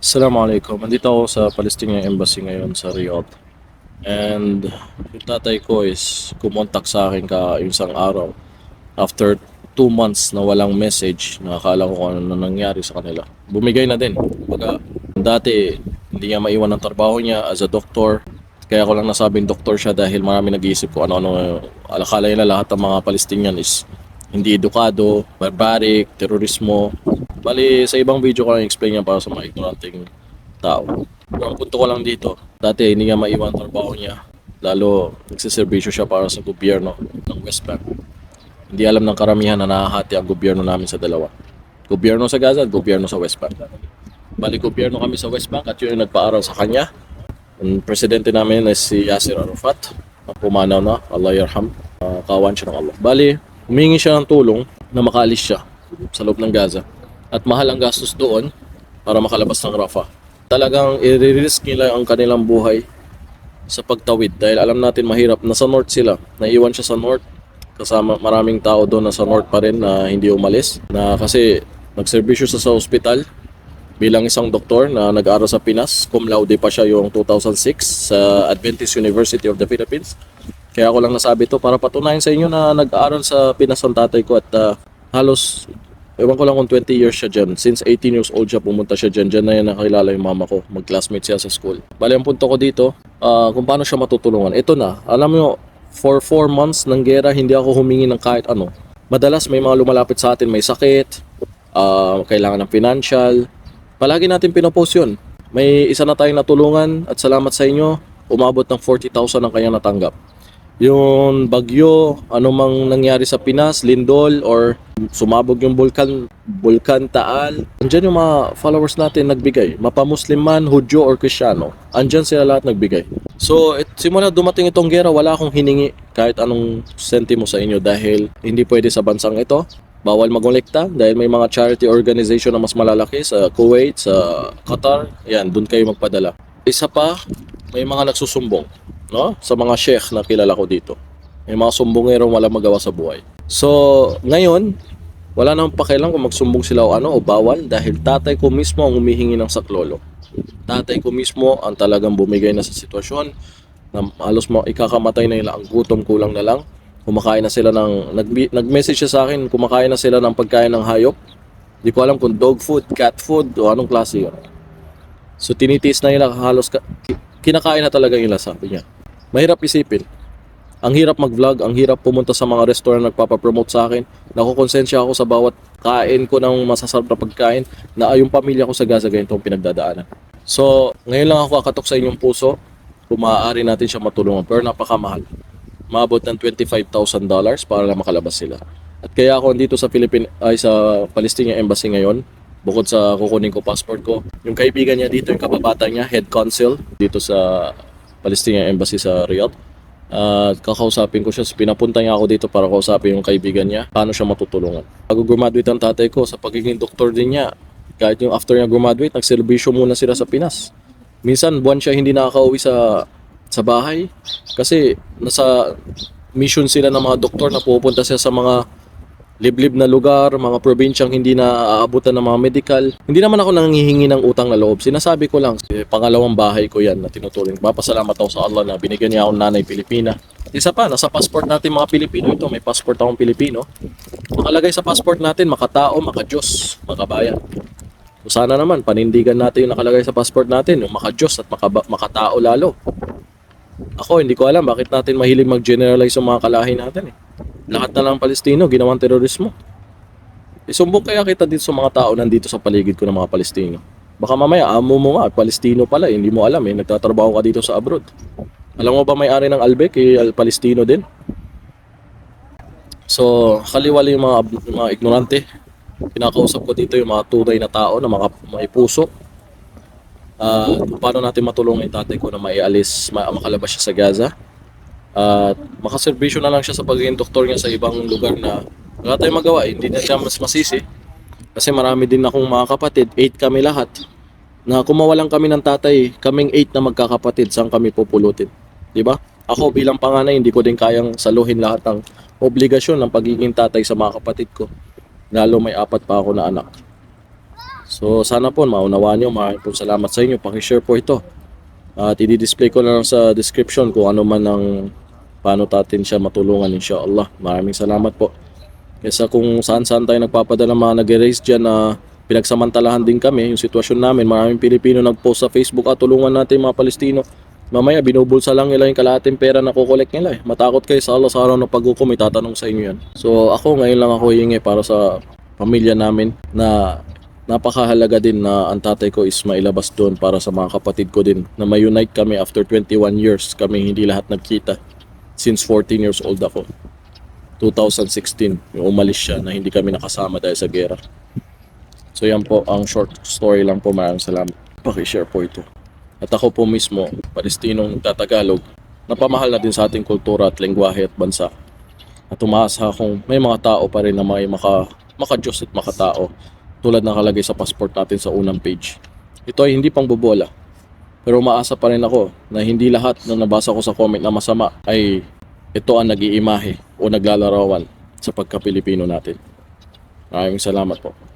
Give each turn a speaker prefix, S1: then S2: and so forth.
S1: Assalamualaikum. Nandito ako sa Palestinian Embassy ngayon sa Riyadh. And yung tatay ko is kumontak sa akin ka isang araw. After two months na walang message, nakakala ko kung ano na nangyari sa kanila. Bumigay na din. Baga, dati hindi niya maiwan ang trabaho niya as a doctor. Kaya ko lang nasabing doktor siya dahil marami nag-iisip ko ano-ano. Alakala nila lahat ng mga Palestinian is hindi edukado, barbaric, terorismo. Bali, sa ibang video ko lang explain yan para sa mga ignoranting tao. Ang punto ko lang dito, dati hindi niya maiwan trabaho niya. Lalo, nagsiservisyo siya para sa gobyerno ng West Bank. Hindi alam ng karamihan na nahahati ang gobyerno namin sa dalawa. Gobyerno sa Gaza at gobyerno sa West Bank. Bali, gobyerno kami sa West Bank at yun yung nagpaaral sa kanya. Ang presidente namin is si Yasser Arafat. na Pumanaw na, Allah yarham. Uh, kawan siya ng Allah. Bali, humingi siya ng tulong na makaalis siya sa loob ng Gaza. At mahal ang gastos doon para makalabas ng Rafah. Talagang i-risk nila ang kanilang buhay sa pagtawid dahil alam natin mahirap. Nasa north sila. Naiwan siya sa north. Kasama maraming tao doon nasa north pa rin na hindi umalis. Na kasi nagserbisyo sa sa ospital bilang isang doktor na nag-aaral sa Pinas. Cum laude pa siya yung 2006 sa Adventist University of the Philippines. Kaya ako lang nasabi to para patunayan sa inyo na nag-aaral sa Pinas ang tatay ko at ah, halos Ewan ko lang kung 20 years siya dyan. Since 18 years old siya, pumunta siya dyan. Dyan na yan nakilala yung mama ko. Mag-classmate siya sa school. Bali, ang punto ko dito, ah, kung paano siya matutulungan. Ito na, alam mo, for 4 months ng gera, hindi ako humingi ng kahit ano. Madalas may mga lumalapit sa atin, may sakit, ah, kailangan ng financial. Palagi natin pinopost yun. May isa na tayong natulungan at salamat sa inyo, umabot ng 40,000 ang kanyang natanggap yung bagyo, anumang nangyari sa Pinas, lindol, or sumabog yung bulkan, bulkan Taal. Andyan yung mga followers natin nagbigay. Mapamuslim man, Hudyo, or Krisyano. Andyan sila lahat nagbigay. So, it, simula dumating itong gera, wala akong hiningi kahit anong sentimo sa inyo dahil hindi pwede sa bansang ito. Bawal magolekta dahil may mga charity organization na mas malalaki sa Kuwait, sa Qatar. Yan, dun kayo magpadala. Isa pa, may mga nagsusumbong no? sa mga sheikh na kilala ko dito. May mga sumbongero wala magawa sa buhay. So, ngayon, wala nang pakialam kung magsumbong sila o ano o bawal dahil tatay ko mismo ang humihingi ng saklolo. Tatay ko mismo ang talagang bumigay na sa sitwasyon na halos mo ikakamatay na nila ang gutom kulang na lang. Kumakain na sila ng nag nag-message siya sa akin, kumakain na sila ng pagkain ng hayop. Hindi ko alam kung dog food, cat food o anong klase yun. So tinitiis na nila halos ka- ki- kinakain na talaga nila sabi niya. Mahirap isipin. Ang hirap mag-vlog, ang hirap pumunta sa mga restaurant na nagpapapromote sa akin. Nakukonsensya ako sa bawat kain ko ng masasarap na pagkain na yung pamilya ko sa Gaza ganito ang pinagdadaanan. So, ngayon lang ako kakatok sa inyong puso kung maaari natin siya matulungan pero napakamahal. Maabot ng $25,000 para lang makalabas sila. At kaya ako dito sa Philippine ay sa Palestinian Embassy ngayon bukod sa kukunin ko passport ko. Yung kaibigan niya dito, yung kababata niya, head consul dito sa Palestinian Embassy sa Riyadh. At kakausapin ko siya, pinapunta niya ako dito para kausapin yung kaibigan niya, paano siya matutulungan. Bago graduate ang tatay ko, sa pagiging doktor din niya, kahit yung after niya graduate, nagselebrisyo muna sila sa Pinas. Minsan, buwan siya hindi nakakauwi sa sa bahay kasi nasa mission sila ng mga doktor na pupunta siya sa mga liblib na lugar, mga probinsyang hindi na aabutan ng mga medical. Hindi naman ako nanghihingi ng utang na loob. Sinasabi ko lang, eh, pangalawang bahay ko yan na tinuturing. Papasalamat ako sa Allah na binigyan niya akong nanay Pilipina. Isa pa, nasa passport natin mga Pilipino ito. May passport akong Pilipino. Nakalagay sa passport natin, makatao, makajos, makabayan. So sana naman, panindigan natin yung nakalagay sa passport natin, yung makajos at makaba- makatao lalo. Ako, hindi ko alam bakit natin mahilig mag-generalize yung mga kalahi natin eh. Lahat na lang Palestino, ginawang terorismo. Isumbong kaya kita dito sa mga tao nandito sa paligid ko ng mga Palestino. Baka mamaya, amo mo nga, Palestino pala, eh, hindi mo alam eh, nagtatrabaho ka dito sa abroad. Alam mo ba may-ari ng Albec, eh, al Palestino din? So, kaliwala yung mga, yung mga ignorante. Kinakausap ko dito yung mga tunay na tao na mga may puso. Kung paano natin matulungan yung tatay ko na maialis, ma- makalabas siya sa Gaza. At makaservisyo na lang siya sa pagiging doktor niya sa ibang lugar na wala tayong magawa. Hindi na siya mas masisi. Kasi marami din akong mga kapatid, 8 kami lahat. Na kung mawalan kami ng tatay, kaming 8 na magkakapatid, saan kami pupulutin? Ba? Ako bilang panganay, hindi ko din kayang saluhin lahat ng obligasyon ng pagiging tatay sa mga kapatid ko. Lalo may apat pa ako na anak. So sana po maunawaan nyo. Maraming po salamat sa inyo. Pakishare po ito. At i-display ko na lang sa description kung ano man ang paano natin siya matulungan inshallah. Maraming salamat po. Kesa kung saan-saan tayo nagpapadala mga nag-erase dyan na pinagsamantalahan din kami yung sitwasyon namin. Maraming Pilipino nag-post sa Facebook at tulungan natin mga Palestino. Mamaya binubulsa lang nila yung kalahating pera na kukolek nila eh. Matakot kayo sa Allah sa araw ng paghukom, may tatanong sa inyo yan. So ako ngayon lang ako hingi para sa pamilya namin na napakahalaga din na ang tatay ko is mailabas doon para sa mga kapatid ko din na may-unite kami after 21 years kami hindi lahat nagkita since 14 years old ako. 2016 yung umalis siya na hindi kami nakasama dahil sa gera. So yan po ang short story lang po. Maraming salamat. Pakishare po ito. At ako po mismo Palestinong nagtatagalog napamahal na din sa ating kultura at lengguwahe at bansa. At umaasa akong may mga tao pa rin na may maka, maka-Diyos at makatao tulad ng kalagay sa passport natin sa unang page. Ito ay hindi pang bobola. Pero umaasa pa rin ako na hindi lahat na nabasa ko sa comment na masama ay ito ang nag-iimahe o naglalarawan sa pagka-Pilipino natin. Maraming salamat po.